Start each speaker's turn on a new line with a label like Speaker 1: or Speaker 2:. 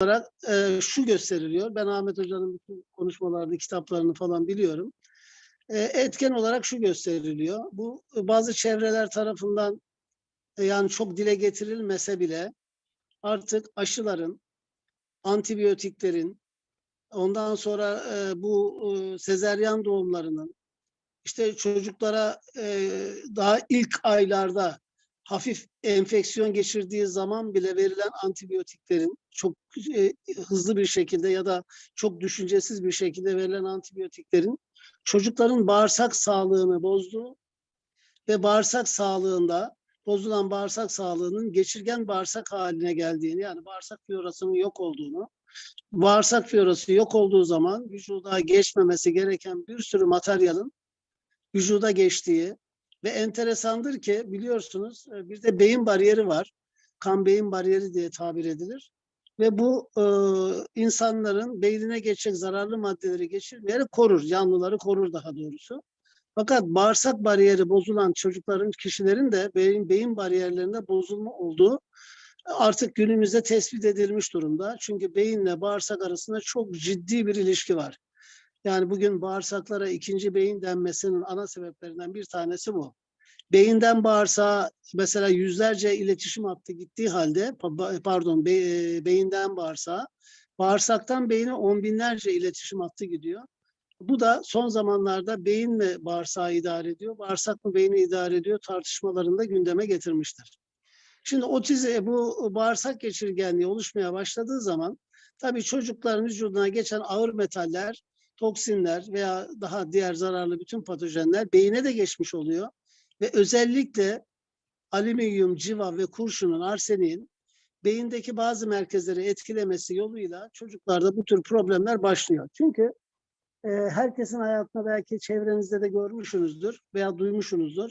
Speaker 1: olarak e, şu gösteriliyor. Ben Ahmet Hoca'nın bütün konuşmalarını, kitaplarını falan biliyorum. E, etken olarak şu gösteriliyor. Bu bazı çevreler tarafından e, yani çok dile getirilmese bile artık aşıların, antibiyotiklerin, ondan sonra e, bu e, sezeryan doğumlarının, işte çocuklara e, daha ilk aylarda hafif enfeksiyon geçirdiği zaman bile verilen antibiyotiklerin çok e, hızlı bir şekilde ya da çok düşüncesiz bir şekilde verilen antibiyotiklerin çocukların bağırsak sağlığını bozduğu ve bağırsak sağlığında bozulan bağırsak sağlığının geçirgen bağırsak haline geldiğini yani bağırsak florasının yok olduğunu bağırsak florası yok olduğu zaman vücuda geçmemesi gereken bir sürü materyalin vücuda geçtiği ve enteresandır ki biliyorsunuz e, bir de beyin bariyeri var. Kan beyin bariyeri diye tabir edilir. Ve bu e, insanların beynine geçecek zararlı maddeleri geçirmeyerek korur. Canlıları korur daha doğrusu. Fakat bağırsak bariyeri bozulan çocukların, kişilerin de beyin, beyin bariyerlerinde bozulma olduğu artık günümüzde tespit edilmiş durumda. Çünkü beyinle bağırsak arasında çok ciddi bir ilişki var. Yani bugün bağırsaklara ikinci beyin denmesinin ana sebeplerinden bir tanesi bu. Beyinden bağırsağa mesela yüzlerce iletişim hattı gittiği halde pa- pardon be- beyinden bağırsağa bağırsaktan beyine on binlerce iletişim hattı gidiyor. Bu da son zamanlarda beyin mi bağırsağı idare ediyor, bağırsak mı beyni idare ediyor tartışmalarında gündeme getirmiştir. Şimdi otizm bu bağırsak geçirgenliği oluşmaya başladığı zaman tabii çocukların vücuduna geçen ağır metaller toksinler veya daha diğer zararlı bütün patojenler beyine de geçmiş oluyor. Ve özellikle alüminyum, civa ve kurşunun, arseniğin beyindeki bazı merkezleri etkilemesi yoluyla çocuklarda bu tür problemler başlıyor. Çünkü e, herkesin hayatında belki çevrenizde de görmüşsünüzdür veya duymuşsunuzdur.